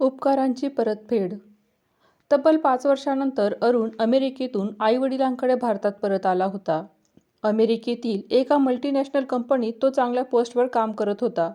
उपकारांची परतफेड तब्बल पाच वर्षानंतर अरुण अमेरिकेतून आईवडिलांकडे भारतात परत आला होता. अमेरिकेतील एका मल्टीनॅशनल कंपनीत तो चांगल्या पोस्टवर काम करत होता.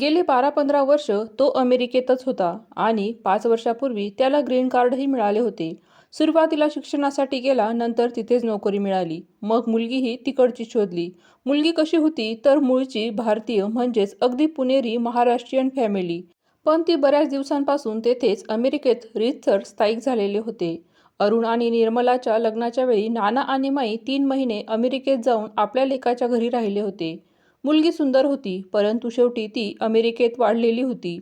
गेली बारा-पंधरा वर्ष तो अमेरिकेतच होता आणि पाच वर्षापूर्वी त्याला ग्रीन कार्डही मिळाले होते. सुरुवातीला शिक्षणासाठी गेला नंतर तिथेच नोकरी मिळाली. मग मुलगीही तिकडची शोधली. मुलगी कशी होती तर मूळची भारतीय म्हणजेच अगदी पुणेरी महाराष्ट्रीयन फॅमिली. पण ती बऱ्याच दिवसांपासून तेथेच अमेरिकेत रीतसर स्थायिक झालेले होते. अरुण आणि निर्मलाच्या लग्नाच्या वेळी नाना आणि माई तीन महिने अमेरिकेत जाऊन आपल्या लेकाच्या घरी राहिले होते. मुलगी सुंदर होती परंतु शेवटी ती अमेरिकेत वाढलेली होती.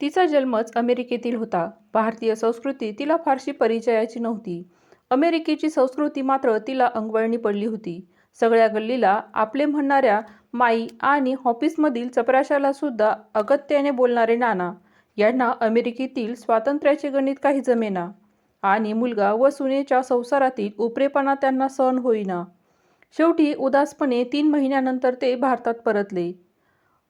तिचा जन्मच अमेरिकेतील होता. भारतीय संस्कृती तिला फारशी परिचयाची नव्हती. अमेरिकेची संस्कृती मात्र तिला अंगवळणी पडली होती. सगळ्या गल्लीला आपले म्हणणाऱ्या माई आणि ऑफिसमधील चपराशाला सुद्धा अगत्याने बोलणारे नाना यांना अमेरिकेतील स्वातंत्र्याचे गणित काही जमेना आणि मुलगा व सुनेच्या संसारातील उपरेपणा त्यांना सहन होईना. शेवटी उदासपणे तीन महिन्यानंतर ते भारतात परतले.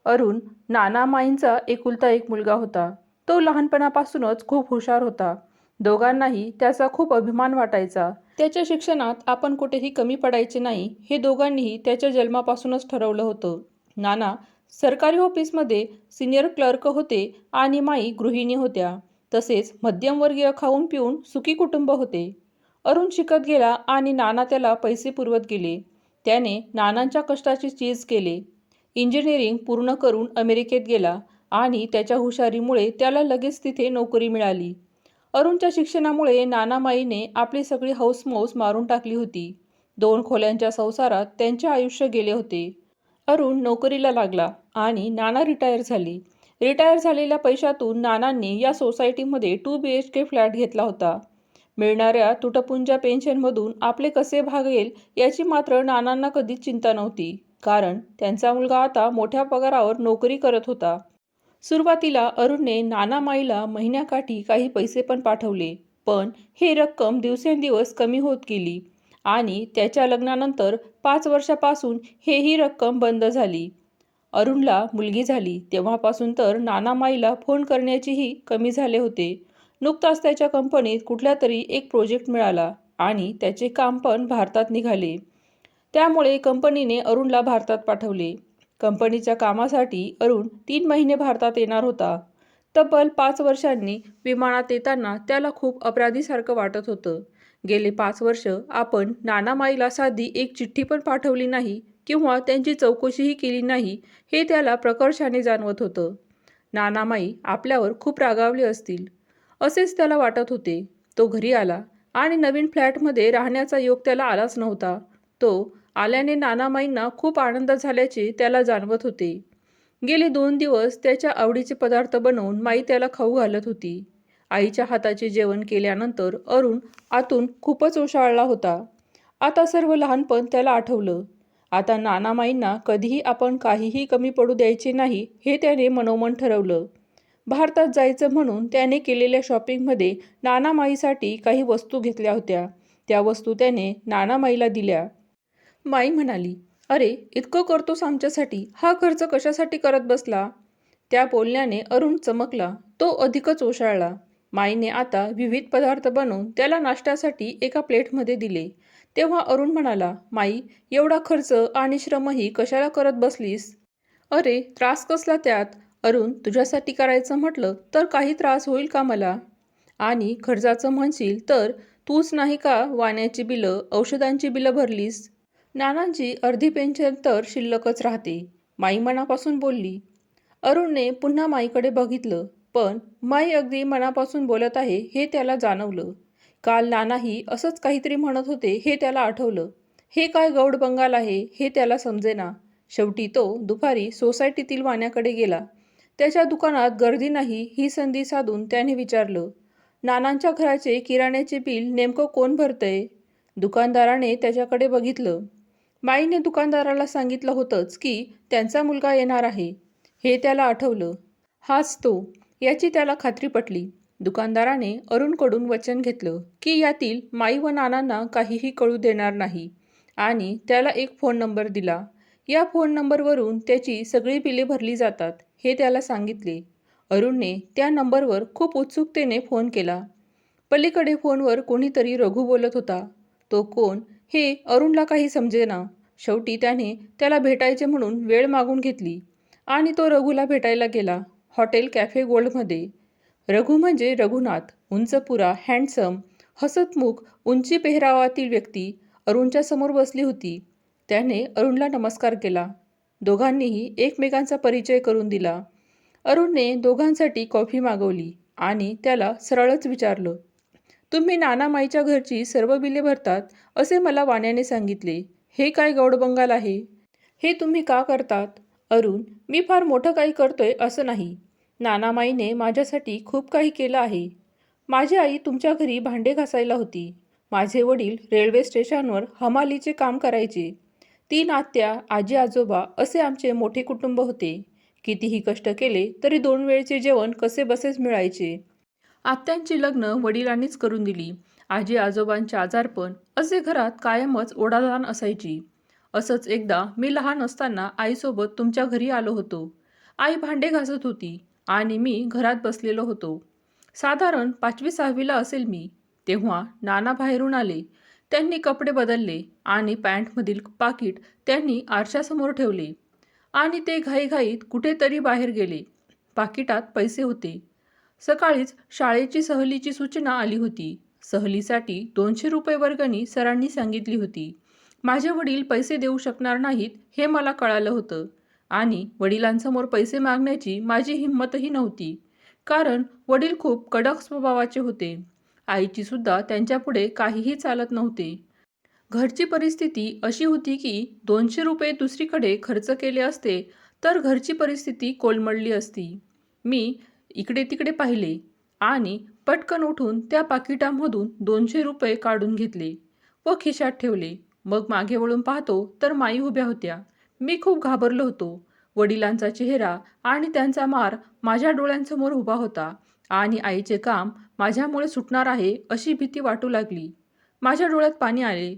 अरुण नाना माईंचा एकुलता एक मुलगा होता. तो लहानपणापासूनच खूप हुशार होता. दोघांनाही त्याचा खूप अभिमान वाटायचा. त्याच्या शिक्षणात आपण कुठेही कमी पडायचे नाही हे दोघांनीही त्याच्या जन्मापासूनच ठरवलं होतं. नाना सरकारी ऑफिसमध्ये सिनियर क्लर्क होते आणि माई गृहिणी होत्या. तसेच मध्यमवर्गीय खाऊन पिऊन सुखी कुटुंब होते. अरुण शिकत गेला आणि नाना त्याला पैसे पुरवत गेले. त्याने नानांच्या कष्टाची चीज केले. इंजिनिअरिंग पूर्ण करून अमेरिकेत गेला आणि त्याच्या हुशारीमुळे त्याला लगेच तिथे नोकरी मिळाली. अरुणच्या शिक्षणामुळे नानामाईने आपली सगळी हौसमौस मारून टाकली होती. दोन खोल्यांच्या संसारात त्यांचे आयुष्य गेले होते. अरुण नोकरीला लागला आणि नाना रिटायर झाली. रिटायर झालेल्या पैशातून नानांनी या सोसायटीमध्ये two B H K flat घेतला होता. मिळणाऱ्या तुटपुंजा पेन्शनमधून आपले कसे भागेल याची मात्र नानांना कधीच चिंता नव्हती. कारण त्यांचा मुलगा आता मोठ्या पगारावर नोकरी करत होता. सुरुवातीला अरुणने नाना माईला महिन्याकाठी काही पैसे पण पाठवले. पण ही रक्कम दिवसेंदिवस कमी होत गेली आणि त्याच्या लग्नानंतर पाच वर्षापासून हे ही रक्कम बंद झाली. अरुणला मुलगी झाली तेव्हापासून तर नानामाईला फोन करण्याचीही कमी झाले होते. नुकताच त्याच्या कंपनीत कुठलातरी एक प्रोजेक्ट मिळाला आणि त्याचे काम पण भारतात निघाले. त्यामुळे कंपनीने अरुणला भारतात पाठवले. कंपनीच्या कामासाठी अरुण तीन महिने भारतात येणार होता. तब्बल पाच वर्षांनी विमानात येताना त्याला खूप अपराधीसारखं वाटत होतं. गेले पाच वर्ष आपण नानामाईला साधी एक चिठ्ठी पण पाठवली नाही किंवा त्यांची चौकशीही केली नाही हे त्याला प्रकर्षाने जाणवत होतं. नानामाई आपल्यावर खूप रागावले असतील असेच त्याला वाटत होते. तो घरी आला आणि नवीन फ्लॅटमध्ये राहण्याचा योग त्याला आलाच नव्हता. तो आल्याने नानामाईंना खूप आनंद झाल्याचे त्याला जाणवत होते. गेले दोन दिवस त्याच्या आवडीचे पदार्थ बनवून माई त्याला खाऊ घालत होती. आईच्या हाताचे जेवण केल्यानंतर अरुण आतून खूपच ओशाळला होता. आता सर्व लहानपण त्याला आठवलं. आता नानामाईंना कधीही आपण काहीही कमी पडू द्यायचे नाही हे त्याने मनोमन ठरवलं. भारतात जायचं म्हणून त्याने केलेल्या शॉपिंगमध्ये नानामाईसाठी काही वस्तू घेतल्या होत्या. त्या वस्तू त्याने नानामाईला दिल्या. माई म्हणाली, अरे इतकं करतोस आमच्यासाठी हा खर्च कशासाठी करत बसला? त्या बोलण्याने अरुण चमकला. तो अधिकच ओशाळला. माईने आता विविध पदार्थ बनवून त्याला नाश्त्यासाठी एका प्लेटमध्ये दिले. तेव्हा अरुण म्हणाला, माई एवढा खर्च आणि श्रमही कशाला करत बसलीस? अरे त्रास कसला त्यात? अरुण तुझ्यासाठी करायचं म्हटलं तर काही त्रास होईल का मला? आणि खर्चाचं म्हणशील तर तूच नाही का वाण्याची बिलं, औषधांची बिलं भरलीस? नानांची अर्धी पेन्शन तर शिल्लकच राहते. माई मनापासून बोलली. अरुणने पुन्हा माईकडे बघितलं पण माई अगदी मनापासून बोलत आहे हे त्याला जाणवलं. काल नानाही असंच काहीतरी म्हणत होते हे त्याला आठवलं. हे काय गौड बंगाल आहे हे त्याला समजेना. शेवटी तो दुपारी सोसायटीतील वाण्याकडे गेला. त्याच्या दुकानात गर्दी नाही ही संधी साधून त्याने विचारलं, नानांच्या घराचे किराण्याचे बिल नेमकं कोण भरतंय? दुकानदाराने त्याच्याकडे बघितलं. माईने दुकानदाराला सांगितलं होतंच की त्यांचा मुलगा येणार आहे. हे त्याला आठवलं. हाच तो. याची त्याला खात्री पटली. दुकानदाराने अरुणकडून वचन घेतलं की यातील माई व नानांना काहीही कळू देणार नाही आणि त्याला एक फोन नंबर दिला. या फोन नंबरवरून त्याची सगळी बिले भरली जातात हे त्याला सांगितले. अरुणने त्या नंबरवर खूप उत्सुकतेने फोन केला पलीकडे फोनवर कोणीतरी रघु बोलत होता तो कोण हे अरुणला काही समजेना शेवटी त्याने त्याला भेटायचे म्हणून वेळ मागून घेतली आणि तो रघुला भेटायला गेला हॉटेल कॅफे गोल्डमध्ये रघु म्हणजे रघुनाथ उंचपुरा हँडसम हसतमुख उंची पेहरावातील व्यक्ती अरुणच्या समोर बसली होती. त्याने अरुणला नमस्कार केला. दोघांनीही एकमेकांचा परिचय करून दिला. अरुणने दोघांसाठी कॉफी मागवली आणि त्याला सरळच विचारलं तुम्ही नानामाईच्या घरची सर्व बिले भरतात असे मला वाण्याने सांगितले. हे काय गौडबंगाल आहे? हे तुम्ही का करतात? अरुण मी फार मोठं काही करतोय असं नाही. नानामाईने माझ्यासाठी खूप काही केलं आहे. माझी आई तुमच्या घरी भांडे घासायला होती. माझे वडील रेल्वे स्टेशनवर हमालीचे काम करायचे. तीन आत्या आजी आजोबा असे आमचे मोठे कुटुंब होते. कितीही कष्ट केले तरी दोन वेळचे जेवण कसे बसेच मिळायचे. आत्यांची लग्न वडिलांनीच करून दिली. आजी आजोबांचे आजारपण असे घरात कायमच ओढादान असायची. असंच एकदा मी लहान असताना आईसोबत तुमच्या घरी आलो होतो. आई भांडे घासत होती. आणि मी घरात बसलेलो होतो. साधारण पाचवी सहावीला असेल मी तेव्हा नाना बाहेरून आले. त्यांनी कपडे बदलले आणि पॅन्टमधील पाकिट त्यांनी आरशासमोर ठेवले. आणि ते घाईघाईत कुठेतरी बाहेर गेले. पाकिटात पैसे होते. सकाळीच शाळेची सहलीची सूचना आली होती. सहलीसाठी दोनशे रुपये वर्गणी सरांनी सांगितली होती. माझे वडील पैसे देऊ शकणार नाहीत हे मला कळालं होतं. आणि वडिलांसमोर पैसे मागण्याची माझी हिंमतही नव्हती. कारण वडील खूप कडक स्वभावाचे होते. आईची सुद्धा त्यांच्यापुढे काहीही चालत नव्हते. घरची परिस्थिती अशी होती की दोनशे रुपये दुसरीकडे खर्च केले असते तर घरची परिस्थिती कोलमडली असती. मी इकडे तिकडे पाहिले आणि पटकन उठून त्या पाकिटामधून दोनशे रुपये काढून घेतले व खिशात ठेवले. मग मागे वळून पाहतो तर माई उभ्या होत्या. मी खूप घाबरलो होतो. वडिलांचा चेहरा आणि त्यांचा मार माझ्या डोळ्यांसमोर उभा होता आणि आईचे काम माझ्यामुळे सुटणार आहे अशी भीती वाटू लागली. माझ्या डोळ्यात पाणी आले.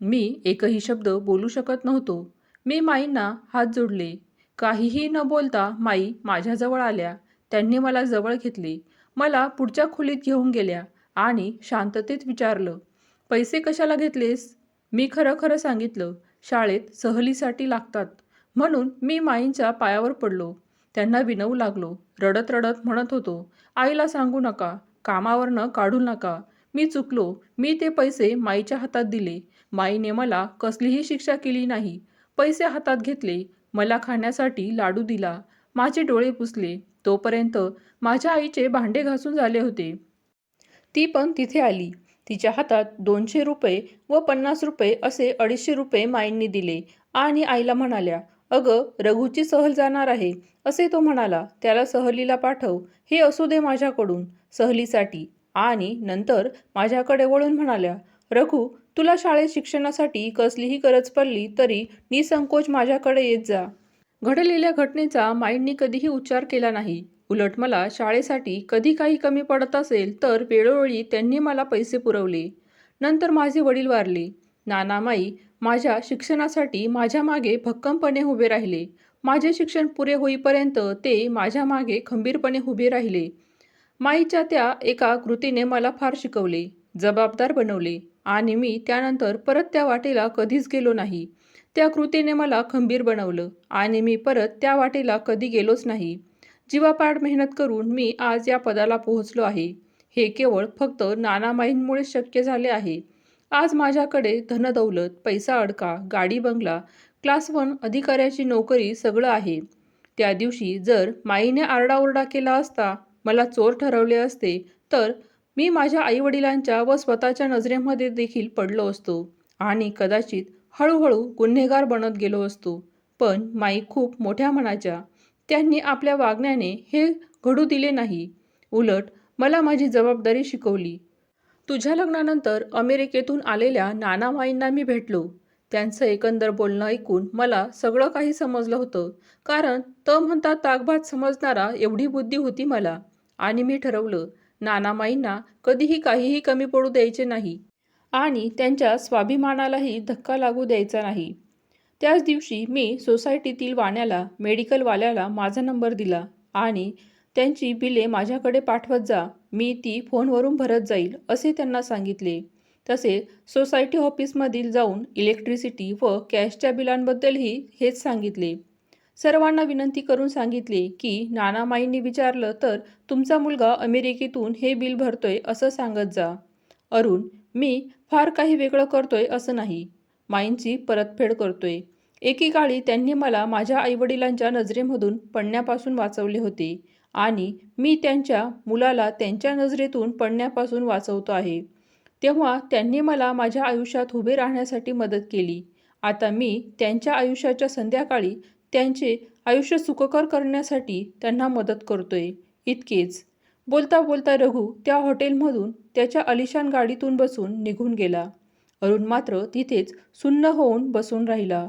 मी एकही शब्द बोलू शकत नव्हतो. मी माईंना हात जोडले. काहीही न बोलता माई माझ्याजवळ आल्या. त्यांनी मला जवळ घेतले. मला पुढच्या खोलीत घेऊन गेल्या आणि शांततेत विचारलं पैसे कशाला घेतलेस? मी खरं खरं सांगितलं शाळेत सहलीसाठी लागतात. म्हणून मी माईंच्या पायावर पडलो. त्यांना विनवू लागलो. रडत रडत म्हणत होतो आईला सांगू नका. कामावरनं काढू नका. मी चुकलो. मी ते पैसे माईच्या हातात दिले. माईने मला कसलीही शिक्षा केली नाही. पैसे हातात घेतले. मला खाण्यासाठी लाडू दिला. माझे डोळे पुसले. तोपर्यंत माझ्या आईचे भांडे घासून झाले होते. ती पण तिथे आली. तिच्या हातात दोनशे रुपये व पन्नास रुपये असे अडीचशे रुपये माईंनी दिले आणि आईला म्हणाल्या अगं रघुची सहल जाणार आहे. असे तो म्हणाला त्याला सहलीला पाठव हे असू दे माझ्याकडून सहलीसाठी. आणि नंतर माझ्याकडे वळून म्हणाल्या रघु तुला शाळेत शिक्षणासाठी कसलीही गरज पडली तरी निसंकोच माझ्याकडे येत जा. घडलेल्या घटनेचा माईंनी कधीही उच्चार केला नाही. उलट मला शाळेसाठी कधी काही कमी पडत असेल तर वेळोवेळी त्यांनी मला पैसे पुरवले. नंतर माझे वडील वारले. नानामाई माझ्या शिक्षणासाठी माझ्या मागे भक्कमपणे उभे राहिले. माझे शिक्षण पुरे होईपर्यंत ते माझ्या मागे खंबीरपणे उभे राहिले. माईच्या त्या एका कृतीने मला फार शिकवले जबाबदार बनवले आणि मी त्यानंतर परत त्या वाटेला कधीच गेलो नाही. त्या कृतीने मला खंबीर बनवलं आणि मी परत त्या वाटेला कधी गेलोच नाही. जीवापाड मेहनत करून मी आज या पदाला पोहोचलो आहे. हे केवळ फक्त नानामाईंमुळे शक्य झाले आहे. आज माझ्याकडे धनदौलत पैसा अडका गाडी बंगला क्लास वन अधिकाऱ्याची नोकरी सगळं आहे. त्या दिवशी जर माईने आरडाओरडा केला असता मला चोर ठरवले असते तर मी माझ्या आईवडिलांच्या व स्वतःच्या नजरेमध्ये देखील पडलो असतो आणि कदाचित हळूहळू गुन्हेगार बनत गेलो असतो. पण माई खूप मोठ्या मनाच्या त्यांनी आपल्या वागण्याने हे घडू दिले नाही. उलट मला माझी जबाबदारी शिकवली. तुझ्या लग्नानंतर अमेरिकेतून आलेल्या नानामाईंना मी भेटलो. त्यांचं एकंदर बोलणं ऐकून मला सगळं काही समजलं होतं. कारण त म्हणता ताकभात समजणारा एवढी बुद्धी होती मला. आणि मी ठरवलं नानामाईंना कधीही काहीही कमी पडू द्यायचे नाही. आणि त्यांच्या स्वाभिमानालाही धक्का लागू द्यायचा नाही. त्याच दिवशी मी सोसायटीतील वाण्याला मेडिकलवाल्याला माझा नंबर दिला आणि त्यांची बिले माझ्याकडे पाठवत जा मी ती फोनवरून भरत जाईल असे त्यांना सांगितले. तसे सोसायटी ऑफिसमधील जाऊन इलेक्ट्रिसिटी व कॅशच्या बिलांबद्दलही हेच सांगितले. सर्वांना विनंती करून सांगितले की नानामाईंनी विचारलं तर तुमचा मुलगा अमेरिकेतून हे बिल भरतोय असं सांगत जा. अरुण मी फार काही वेगळं करतोय असं नाही. माईंची परतफेड करतोय. एकेकाळी त्यांनी मला माझ्या आईवडिलांच्या नजरेमधून पडण्यापासून वाचवले होते आणि मी त्यांच्या मुलाला त्यांच्या नजरेतून पडण्यापासून वाचवतो आहे. तेव्हा त्यांनी मला माझ्या आयुष्यात उभे राहण्यासाठी मदत केली. आता मी त्यांच्या आयुष्याच्या संध्याकाळी त्यांचे आयुष्य सुखकर करण्यासाठी त्यांना मदत करतोय. इतकेच. बोलता बोलता रघु त्या हॉटेलमधून त्याच्या अलिशान गाडीतून बसून निघून गेला. अरुण मात्र तिथेच सुन्न होऊन बसून राहिला.